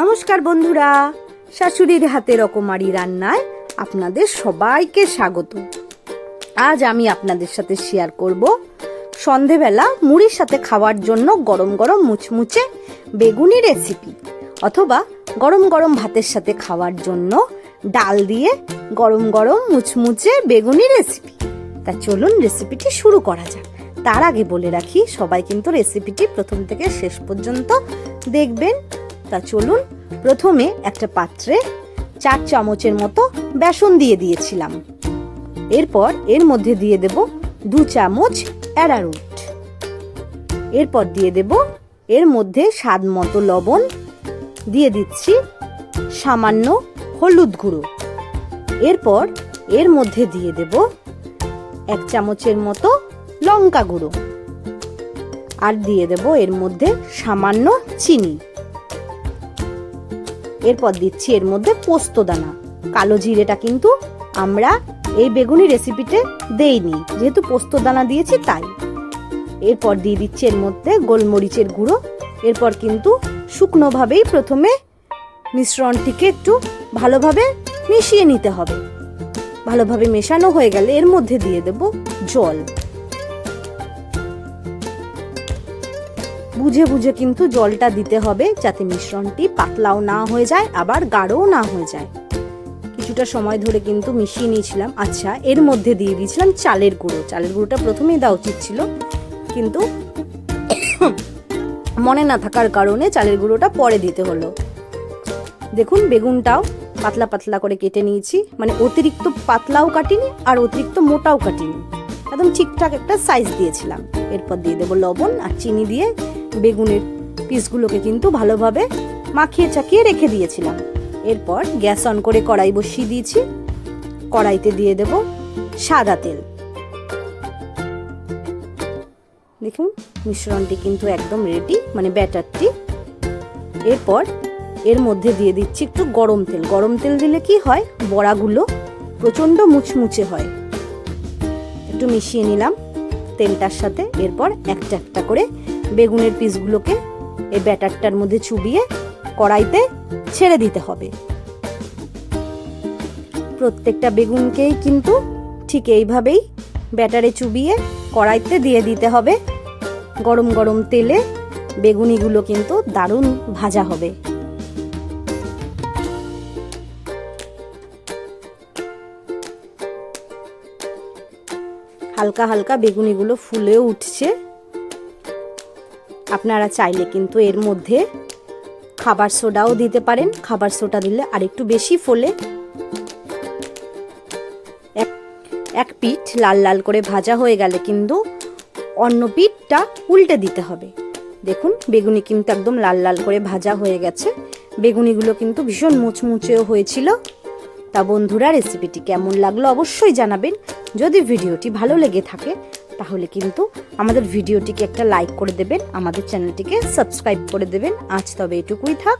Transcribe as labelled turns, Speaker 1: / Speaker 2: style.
Speaker 1: নমস্কার বন্ধুরা। শাশুড়ির হাতে রকমারি রান্নায় আপনাদের সবাইকে স্বাগত। আজ আমি আপনাদের সাথে শেয়ার করব সন্ধেবেলা মুড়ির সাথে খাওয়ার জন্য গরম গরম মুচমুচে বেগুনি রেসিপি অথবা গরম গরম ভাতের সাথে খাওয়ার জন্য ডাল দিয়ে গরম গরম মুচমুচে বেগুনি রেসিপি তা চলুন রেসিপিটি শুরু করা যাক। তার আগে বলে রাখি, সবাই কিন্তু রেসিপিটি প্রথম থেকে শেষ পর্যন্ত দেখবেন। তা চলুন, প্রথমে একটা পাত্রে চার চামচের মতো বেসন দিয়ে দিয়েছিলাম। এরপর এর মধ্যে দিয়ে দেব দু চামচ অ্যারারুট। এরপর দিয়ে দেব এর মধ্যে স্বাদ মতো লবণ। দিয়ে দিচ্ছি সামান্য হলুদ গুঁড়ো। এরপর এর মধ্যে দিয়ে দেব এক চামচের মতো লঙ্কা গুঁড়ো। আর দিয়ে দেব এর মধ্যে সামান্য চিনি। এরপর দিচ্ছি এর মধ্যে পোস্ত দানা। কালো জিরেটা কিন্তু আমরা এই বেগুনি রেসিপিতে দেইনি। যেহেতু পোস্ত দানা দিয়েছি তাই। এরপর দিয়ে দিচ্ছি এর মধ্যে গোলমরিচের গুঁড়ো। এরপর কিন্তু শুকনোভাবেই প্রথমে মিশ্রণটিকে একটু ভালোভাবে মিশিয়ে নিতে হবে। ভালোভাবে মেশানো হয়ে গেলে এর মধ্যে দিয়ে দেব জল। বুঝে বুঝে কিন্তু জলটা দিতে হবে যাতে মিশ্রণটি পাতলাও না হয়ে যায়, আবার গাঢ়ও না হয়ে যায়। কিছুটা সময় ধরে কিন্তু মিশিয়ে নিয়েছিলাম। আচ্ছা এর মধ্যে দিয়ে দিয়েছিলাম চালের গুঁড়ো। চালের গুঁড়োটা প্রথমেই দেওয়া উচিত ছিল। কিন্তু মনে না থাকার কারণে চালের গুঁড়োটা পরে দিতে হলো। দেখুন, বেগুনটাও পাতলা পাতলা করে কেটে নিয়েছি। মানে অতিরিক্ত পাতলাও কাটিনি আর অতিরিক্ত মোটাও কাটিনি। একদম ঠিকঠাক একটা সাইজ দিয়েছিলাম। এরপর দিয়ে দেবো লবণ আর চিনি দিয়ে বেগুনের পিসগুলোকে কিন্তু ভালোভাবে মাখিয়ে চাকিয়ে রেখে দিয়েছিলাম। এরপর গ্যাস অন করে কড়াই বসিয়ে দিয়েছি। কড়াইতে দিয়ে দেব সাদা তেল। দেখুন, মিশ্রণটি কিন্তু একদম রেডি মানে ব্যাটারটি এরপর এর মধ্যে দিয়ে দিচ্ছি একটু গরম তেল। গরম তেল দিলে কি হয়? বড়াগুলো প্রচণ্ড মুচমুচে হয়। একটু মিশিয়ে নিলাম তেলটার সাথে। এরপর একটা একটা করে বেগুনের পিসগুলোকে এই ব্যাটারটার মধ্যে চুবিয়ে কড়াইতে ছেড়ে দিতে হবে। প্রত্যেকটা বেগুনকেই কিন্তু ঠিক এইভাবেই ব্যাটারে চুবিয়ে কড়াইতে দিয়ে দিতে হবে। গরম গরম তেলে বেগুনিগুলো কিন্তু দারুণ ভাজা হবে। হালকা হালকা বেগুনিগুলো ফুলে উঠছে। আপনারা চাইলে কিন্তু এর মধ্যে খাবার সোডাও দিতে পারেন। খাবার সোডা দিলে আরেকটু বেশি ফোলে। এক এক পিঠ লাল লাল করে ভাজা হয়ে গেলে কিন্তু অন্য পিঠটা উল্টে দিতে হবে। দেখুন, বেগুনি কিন্তু একদম লাল লাল করে ভাজা হয়ে গেছে। বেগুনিগুলো কিন্তু ভীষণ মুচমুচেও হয়েছিল। তা বন্ধুরা রেসিপিটি কেমন লাগল অবশ্যই জানাবেন। যদি ভিডিওটি ভালো লেগে থাকে, তাহলে কিন্তু আমাদের ভিডিওটিকে একটা লাইক করে দেবেন, আমাদের চ্যানেলটিকে সাবস্ক্রাইব করে দেবেন। আজ তবে এটুকুই থাক।